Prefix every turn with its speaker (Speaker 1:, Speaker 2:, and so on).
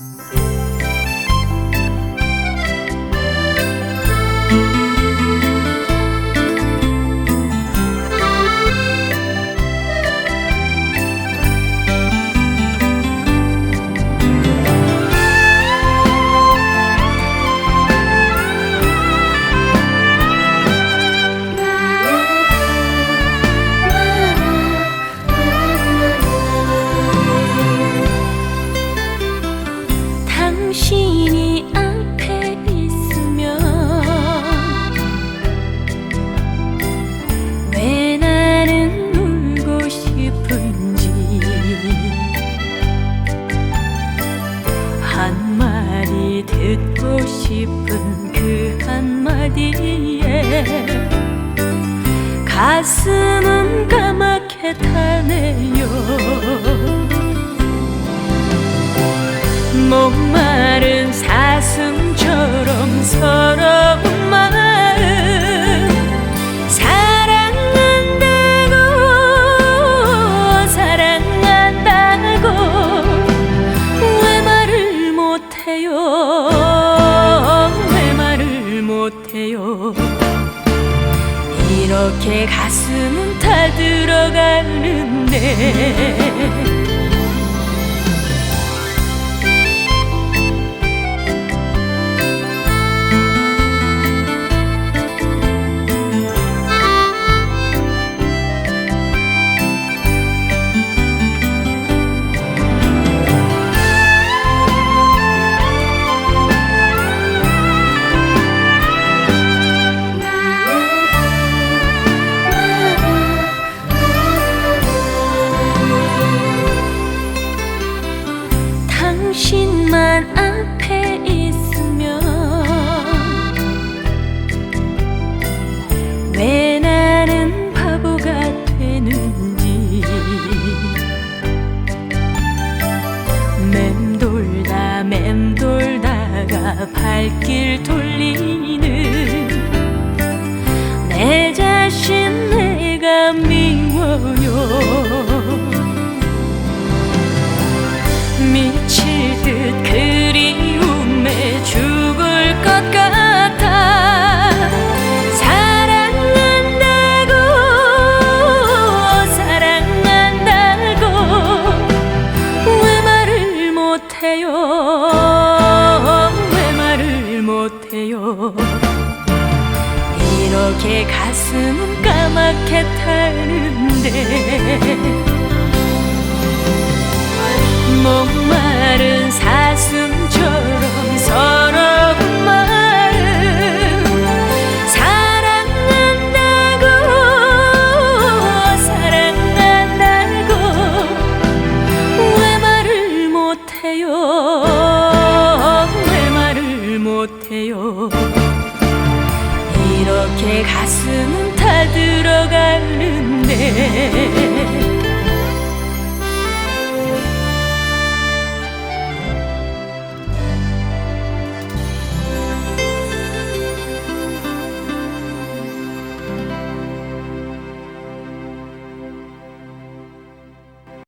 Speaker 1: Peace. 싶은 그 한마디에 가슴은 까맣게 타네요. 목마 이렇게 가슴은 타들어가는데 맴돌다가 발길 돌 가슴은 까맣게 타는데 목마른 사슴처럼 서러운 마음 사랑한다고 사랑한다고 말을 못해요 이렇게 가슴은 타들어가는데